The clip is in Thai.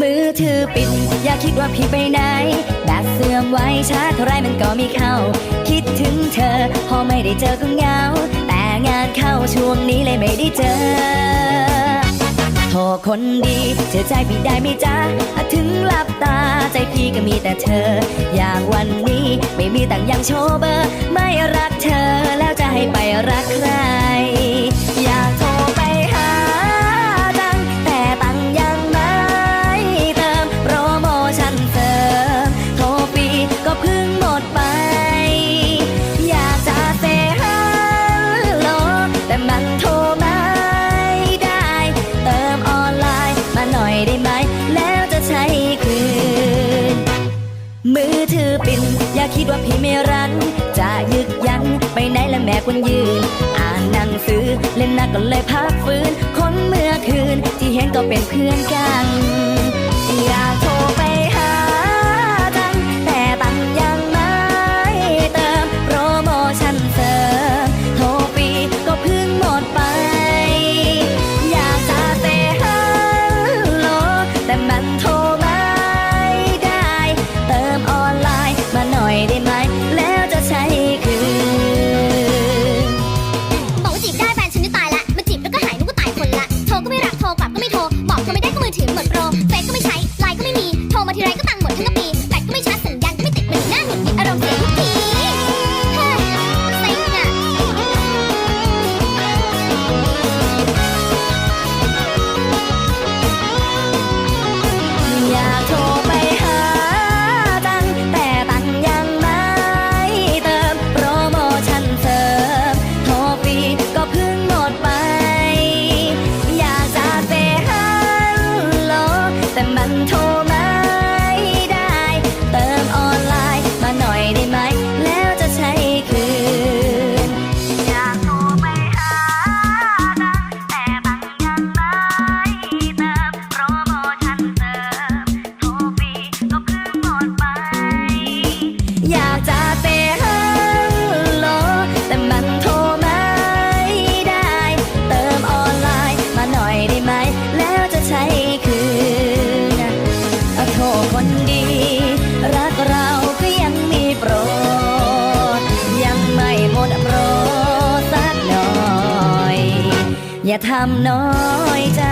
มือถือปิด อยากคิดว่าพี่ไปไหนแบตเสื่อมไว้ช้าเท่าไรมันก็มีเข้า คิดถึงเธอ พอไม่ได้เจอก็เหงา แต่งานเข้าช่วงนี้เลยไม่ได้เจอโทรคนดีเชื่อใจพี่ได้ไหมจ๊ะถึงหลับตาใจพี่ก็มีแต่เธอ อย่างวันนี้ไม่มีตังยังโชว์เบอร์ ไม่รักเธอ อย่าคิดว่าพี่ไม่รัน จะยึกยันไปไหนและแม่ควรยืน อ่านหนังสือเล่นหนักก็เลยพักฟื้น คนเมื่อคืนที่เห็นก็เป็นเพื่อนกัน ไม่ได้ก็มือถือหมดโปรเฟซก็ไม่ใช้ แต่มันโทรไม่ได้ เติมออนไลน์มาหน่อยได้ไหม แล้วจะใช้คืน อยากโทรไปหาตังแต่ตังยังไม่เติมโปรโมชั่นเติมโทรฟรีก็เพิ่งหมดไป อยากจะ อย่าทำน้อยใจ